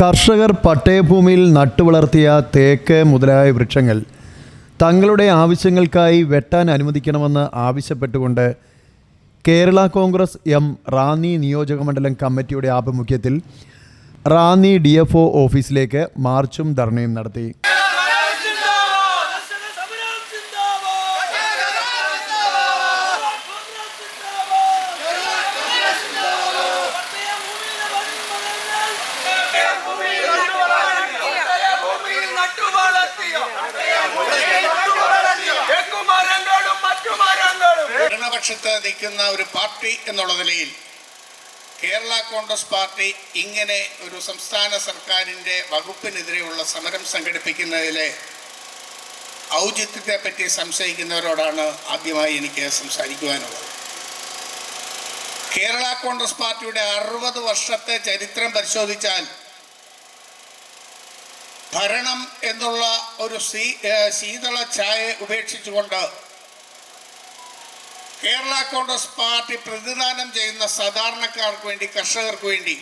കർഷകർ പട്ടയഭൂമിയിൽ നട്ടുവളർത്തിയ തേക്ക് മുതലായ വൃക്ഷങ്ങൾ തങ്ങളുടെ ആവശ്യങ്ങൾക്കായി വെട്ടാൻ അനുവദിക്കണമെന്ന് ആവശ്യപ്പെട്ടുകൊണ്ട് കേരള കോൺഗ്രസ് എം റാന്നി നിയോജകമണ്ഡലം കമ്മിറ്റിയുടെ ആഭിമുഖ്യത്തിൽ റാന്നി ഡി ഓഫീസിലേക്ക് മാർച്ചും ധർണയും നടത്തി. ഭരണപക്ഷത്ത് നിൽക്കുന്ന ഒരു പാർട്ടി എന്നുള്ള നിലയിൽ കേരള കോൺഗ്രസ് പാർട്ടി ഇങ്ങനെ ഒരു സംസ്ഥാന സർക്കാരിന്റെ വകുപ്പിനെതിരെയുള്ള സമരം സംഘടിപ്പിക്കുന്നതിലെ ഔചിത്യത്തെ പറ്റി സംശയിക്കുന്നവരോടാണ് ആദ്യമായി എനിക്ക് സംസാരിക്കുവാനുള്ളത്. കേരള കോൺഗ്രസ് പാർട്ടിയുടെ അറുപത് വർഷത്തെ ചരിത്രം പരിശോധിച്ചാൽ ഭരണം എന്നുള്ള ഒരു ശീതള ഛായ ഉപേക്ഷിച്ചുകൊണ്ട് കേരള കോൺഗ്രസ് പാർട്ടി പ്രതിദാനം ചെയ്യുന്ന സാധാരണക്കാർക്ക് വേണ്ടി കർഷകർക്ക് വേണ്ടി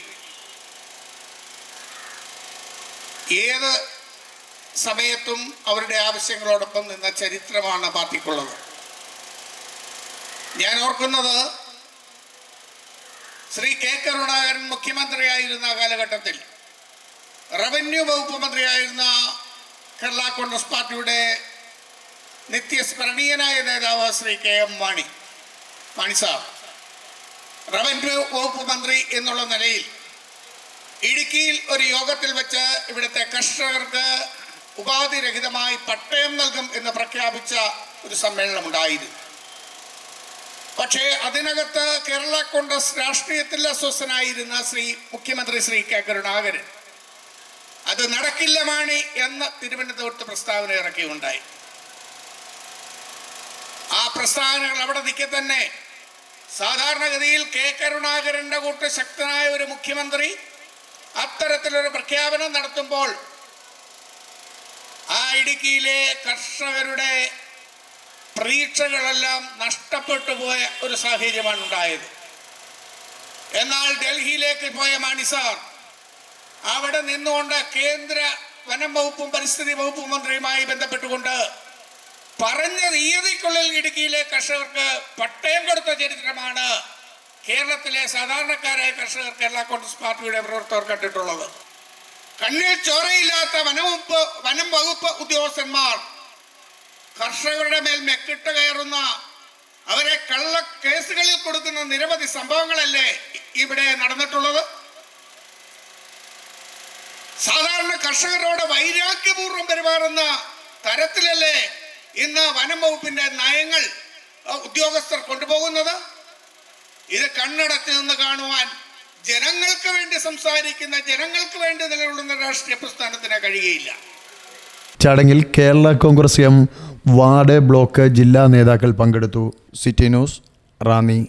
ഏത് സമയത്തും അവരുടെ ആവശ്യങ്ങളോടൊപ്പം നിന്ന ചരിത്രമാണ് പാർട്ടിക്കുള്ളത്. ഞാൻ ഓർക്കുന്നത് ശ്രീ കെ കരുണാകരൻ മുഖ്യമന്ത്രിയായിരുന്ന കാലഘട്ടത്തിൽ റവന്യൂ വകുപ്പ് മന്ത്രിയായിരുന്ന കേരള കോൺഗ്രസ് പാർട്ടിയുടെ നിത്യസ്മരണീയനായ നേതാവ് Shri K M Mani. Mani sir. Revenue വകുപ്പ് മന്ത്രി എന്നുള്ള നിലയിൽ ഇടുക്കിയിൽ ഒരു യോഗത്തിൽ വെച്ച് ഇവിടുത്തെ കർഷകർക്ക് ഉപാധിരഹിതമായി പട്ടയം നൽകും എന്ന് പ്രഖ്യാപിച്ച ഒരു സമ്മേളനം ഉണ്ടായിരുന്നു പക്ഷേ അതിനകത്ത് കേരള കോൺഗ്രസ് രാഷ്ട്രീയത്തിൽ അസ്വസ്ഥനായിരുന്ന ശ്രീ മുഖ്യമന്ത്രി ശ്രീ കെ കരുണാകരൻ. അത് നടക്കില്ല മാണി എന്ന് തിരുവനന്തപുരത്ത് പ്രസ്താവന ഇറക്കിയുണ്ടായി. ആ പ്രസ്താവനകൾ അവിടെ നിൽക്കെ തന്നെ സാധാരണഗതിയിൽ കെ കരുണാകരന്റെ കൂട്ട് ശക്തനായ ഒരു മുഖ്യമന്ത്രി അത്തരത്തിലൊരു പ്രഖ്യാപനം നടത്തുമ്പോൾ ആ ഇടുക്കിയിലെ കർഷകരുടെ പ്രതീക്ഷകളെല്ലാം നഷ്ടപ്പെട്ടു പോയ ഒരു സാഹചര്യമാണ് ഉണ്ടായത്. എന്നാൽ ഡൽഹിയിലേക്ക് പോയ മാണിസാർ അവിടെ നിന്നുകൊണ്ട് കേന്ദ്ര വനം വകുപ്പും പരിസ്ഥിതി വകുപ്പ് മന്ത്രിയുമായി ബന്ധപ്പെട്ടുകൊണ്ട് പറഞ്ഞ തീയതിക്കുള്ളിൽ ഇടുക്കിയിലെ കർഷകർക്ക് പട്ടയം കൊടുത്ത ചരിത്രമാണ് കേരളത്തിലെ സാധാരണക്കാരായ കർഷകർ കേരള കോൺഗ്രസ് പാർട്ടിയുടെ പ്രവർത്തകർ കണ്ടിട്ടുള്ളത് കണ്ണിൽ ചോരയില്ലാത്ത വനവകുപ്പ് വനം വകുപ്പ് ഉദ്യോഗസ്ഥന്മാർ കർഷകരുടെ മേൽ മെക്കിട്ട് കയറുന്ന അവരെ കള്ള കേസുകളിൽ കൊടുക്കുന്ന നിരവധി സംഭവങ്ങളല്ലേ ഇവിടെ നടന്നിട്ടുള്ളത്? സാധാരണ കർഷകരോട് വൈരാഗ്യപൂർവം പെരുമാറുന്ന തരത്തിലല്ലേ ഇന്ന് വനം വകുപ്പിന്റെ നയങ്ങൾ ഉദ്യോഗസ്ഥർ കൊണ്ടുപോകുന്നത്? ഇത് കണ്ണടച്ച് നിന്ന് കാണുവാൻ ജനങ്ങൾക്ക് വേണ്ടി സംസാരിക്കുന്ന ജനങ്ങൾക്ക് വേണ്ടി നിലകൊള്ളുന്ന രാഷ്ട്രീയ പ്രസ്ഥാനത്തിന് കഴിയുകയില്ല. ചടങ്ങിൽ Kerala Congress M ward block ജില്ലാ നേതാക്കൾ പങ്കെടുത്തു. City news Ranni.